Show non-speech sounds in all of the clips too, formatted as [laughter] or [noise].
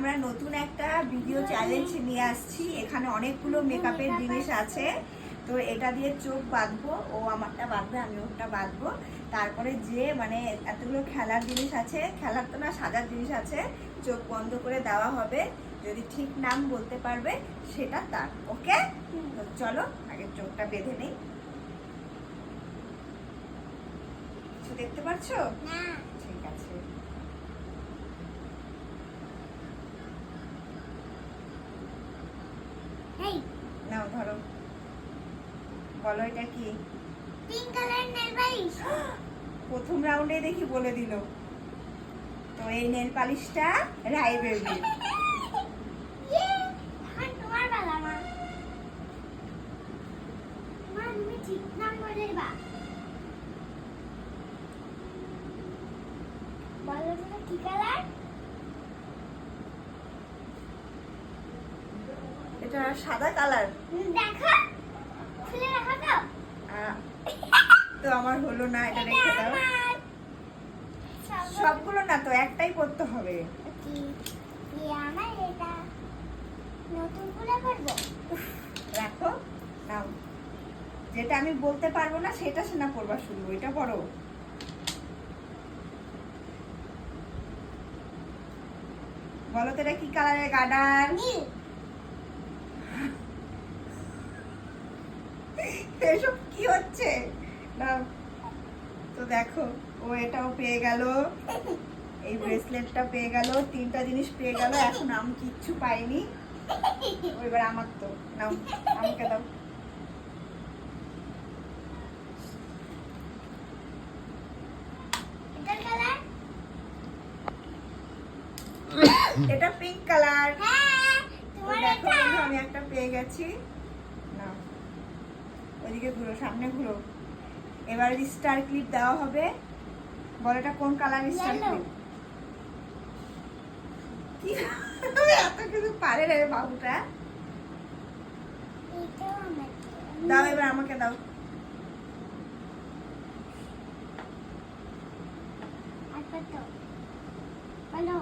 আমরা নতুন একটা ভিডিও চ্যালেঞ্জ নিয়ে আসছি। এখানে অনেকগুলো মেকআপের জিনিস আছে। তো এটা দিয়ে চোখ বাঁধবো ও আমারটা বাঁধবে আমি ওরটা বাঁধবো। তারপরে যে মানে এতগুলো খেলার জিনিস আছে খেলার তো না সাজার জিনিস আছে চোখ বন্ধ করে দেওয়া হবে। যদি ঠিক নাম বলতে পারবে সেটা তার ওকে? তো চলো আগে চোখটা বেঁধে নেই। কিছু দেখতে পাচ্ছো ঠিক আছে এই নাও ধরো। বলো এটা কি? পিঙ্ক কালার নেল পালিশ [gasps] প্রথম রাউন্ডে দেখি বলে দিল। তো এই নেল পালিশটা রায় [laughs] বেবি এখন তোমার বেলা মা। মা তুমি ঠিক নাম বা বলো তো কি কালার এটা সাদা কালার। দেখো। খুলে রাখো তো। তো আমার হলো না এটা রেখে দাও। সবগুলো না তো একটাই করতে হবে। আমার এটা? নতুন করে করব রাখো নাও। যেটা আমি বলতে পারব না সেটা শোনা করবা শুরু এটা করো বলো তো এটা কি কালারের গার্ডার নীল এসব কি হচ্ছে? না তো দেখো ও এটাও পেয়ে গেল। এই ব্রেসলেটটা পেয়ে গেল তিনটা জিনিস পেয়ে গেল এখন আমি কিচ্ছু পাইনি। এবার আমার তো নাও আমাকে দাও। এটা পিঙ্ক কালার হ্যাঁ দেখো আমি একটা পেয়ে গেছি। ওইদিকে ঘুরো সামনে ঘুরো। এবার স্টার ক্লিপ দেওয়া হবে। বল এটা কোন কালার স্টার ক্লিপ কি? এত কিছু পারে রে বাবুটা। দাও এবার আমাকে দাও। আর কত বলো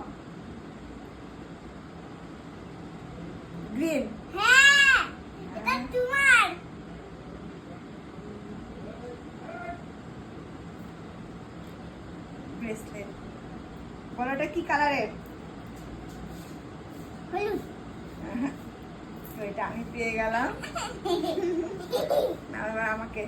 গ্রিন হ্যাঁ এটা তোমার ব্রেসলেট কি কালারের? তো এটা আমি পেয়ে গেলাম। এবার আমাকে।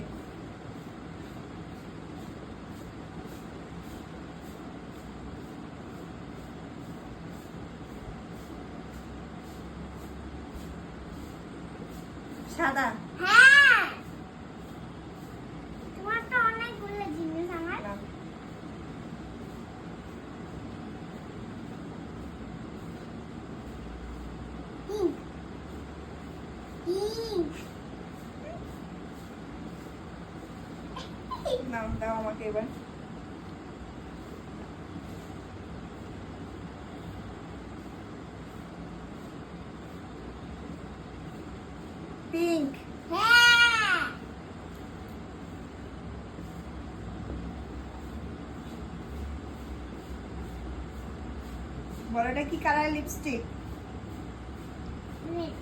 সাদা। হ্যাঁ তোমার তো অনেকগুলো জিনিস আমার নাও। পিঙ্ক পিঙ্ক নাও দাও আমাকে এবার। পিঙ্ক হ্যাঁ বলো এটা কি কালারের লিপস্টিক red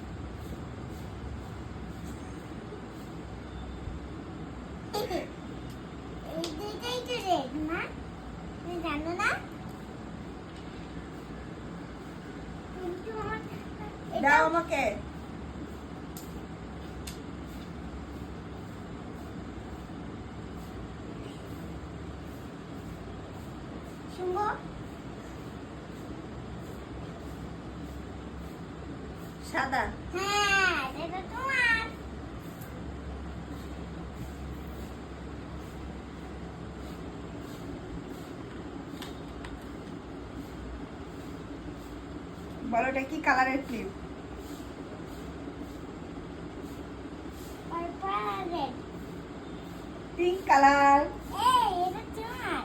এই দুইটাই তো রেড না তুমি জানো না দাও আমাকে। শুনব? সাদা। হ্যাঁ এটা তোমার বলো এটা কি কালারের ক্লিপ পিঙ্ক কালার এই এটা তোমার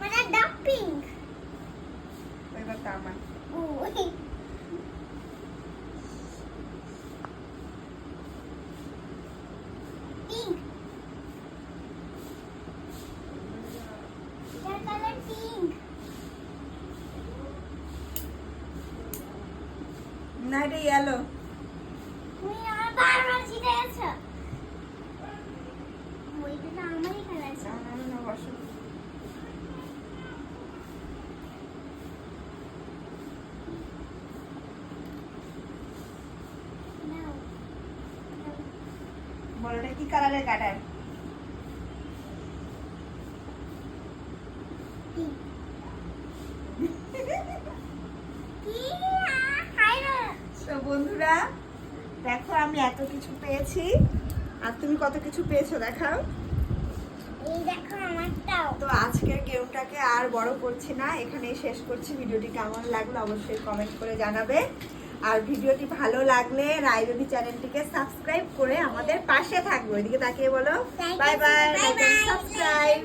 মানে ডার্ক পিঙ্ক এবার তো আমার ও পিঙ্ক এটার কালার পিঙ্ক না এটা ইয়েলো তুমি আমার বারবার জিতে গেছো। ওইটা তো আমারই খেলা আছে। না না বসো। কি কালারের কাটার? কি কি হাই না তো বন্ধুরা দেখো আমি এত কিছু পেয়েছি। আর তুমি কত কিছু পেয়েছ দেখাও। এই দেখো আমারটাও। তো আজকের গেমটাকে আর বড় করছি না এখানেই শেষ করছি। ভিডিওটি কেমন লাগল অবশ্যই কমেন্ট করে জানাবে। আর ভিডিওটি ভালো লাগলে রায়রবি চ্যানেলটিকে সাবস্ক্রাইব করে আমাদের পাশে থাকবে। এদিকে তাকিয়ে বলো। Bye bye subscribe